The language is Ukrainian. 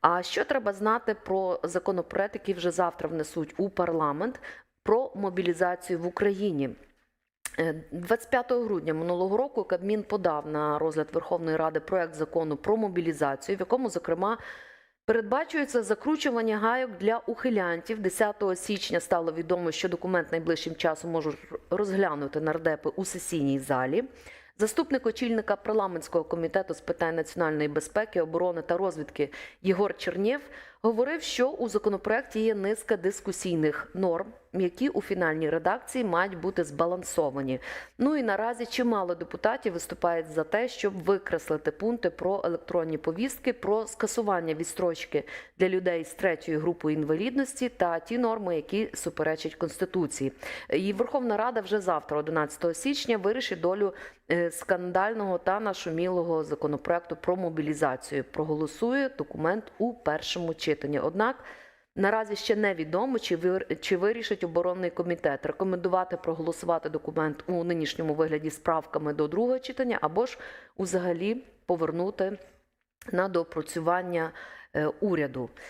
А що треба знати про законопроект, який вже завтра внесуть у парламент про мобілізацію в Україні? Е, 25 грудня минулого року Кабмін подав на розгляд Верховної Ради проект закону про мобілізацію, в якому, зокрема, передбачується закручування гайок для ухилянтів. 10 січня стало відомо, що документ найближчим часом можуть розглянути нардепи у сесійній залі. Заступник очільника парламентського комітету з питань національної безпеки, оборони та розвідки Єгор Чернєв говорив, що у законопроекті є низка дискусійних норм, які у фінальній редакції мають бути збалансовані. Ну і наразі чимало депутатів виступають за те, щоб викреслити пункти про електронні повістки, про скасування відстрочки для людей з третьої групи інвалідності та ті норми, які суперечать конституції. І Верховна Рада вже завтра, 11 січня, вирішить долю е, скандального та нашумілого законопроекту про мобілізацію. Проголосує документ у першому читанні. Однак наразі ще невідомо, чи вир- чи вирішить оборонний комітет рекомендувати проголосувати документ у нинішньому вигляді з правками до другого читання, або ж узагалі повернути на доопрацювання е, уряду.